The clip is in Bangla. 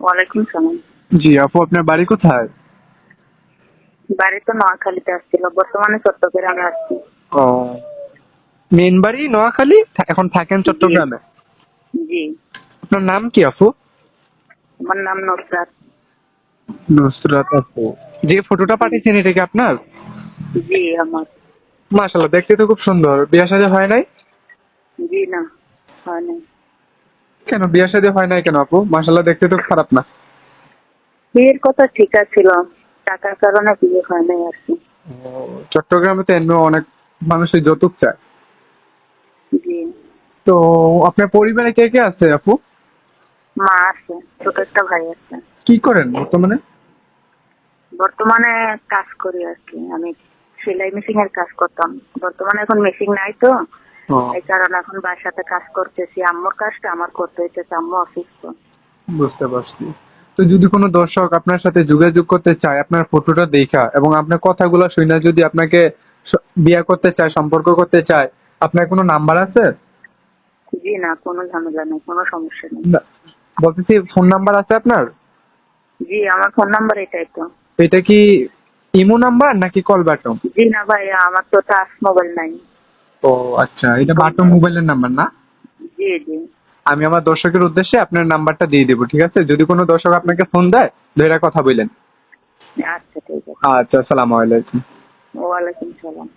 ওয়ালাইকুম সালাম। জি আপু আপনার বাড়ি কোথায়? বাড়ি তো নোয়াখালীতে আসছিল বর্তমানে চট্টগ্রামে আসছি ও মেন বাড়ি নোয়াখালী? এখন থাকেন চট্টগ্রামে? জি। আপনার নাম কি আপু? আমার নাম নুসরাত। নুসরাত আপু। যে ফটোটা পাঠিয়েছেন এটা কি আপনার? জি আমার। মাশাল্লাহ দেখতে তো খুব সুন্দর। বিয়া সাজা হয় নাই? জি না হয় নাই। কেন? বিয়ে শাদী হয় নাই কেন আপু? মাশাল্লাহ দেখতে তো খারাপ না। বিয়ের কথা ঠিক আছিল টাকার কারণে বিয়ে হয় নাই আর কি। চট্টগ্রামে তো এমনি অনেক মানুষই যৌতুক চায়। তো আপনার পরিবারে কে কে আছে আপু? মা আছে ছোট একটা ভাই আছে। কি করেন বর্তমানে? বর্তমানে কাজ করি আর কি। আমি সেলাই মেশিন এর কাজ করতাম। বর্তমানে এখন মেশিন নাই তো। এই কারণে এখন বাসাতে কাজ করতেছি আম্মুর কাজটা আমার করতে হইতেছে আম্মু অসুস্থ বুঝতে পারছি। তো যদি কোনো দর্শক আপনার সাথে যোগাযোগ করতে চায় আপনার ফটোটা দেখা এবং আপনার কথাগুলো শুনে যদি আপনাকে বিয়ে করতে চায় সম্পর্ক করতে চায় আপনার কোনো নাম্বার আছে? জি না কোনো ঝামেলা নেই কোনো সমস্যা নেই। বলতেছি ফোন নাম্বার আছে আপনার? জি আমার ফোন নাম্বার এটাই তো। এটা কি ইমো নাম্বার নাকি কল বাটন জি না ভাই আমার তো টাচ মোবাইল নাই। ও আচ্ছা এটা বাটন মোবাইলের নাম্বার না? জি জি। আমি আমার দর্শকের উদ্দেশ্যে আপনার নাম্বারটা দিয়ে দেবো ঠিক আছে? যদি কোনো দর্শক আপনাকে ফোন দেয় ধরে কথা বললেন। আচ্ছা ঠিক আছে। আচ্ছা আসসালামু আলাইকুম। ওয়ালাইকুম সালাম।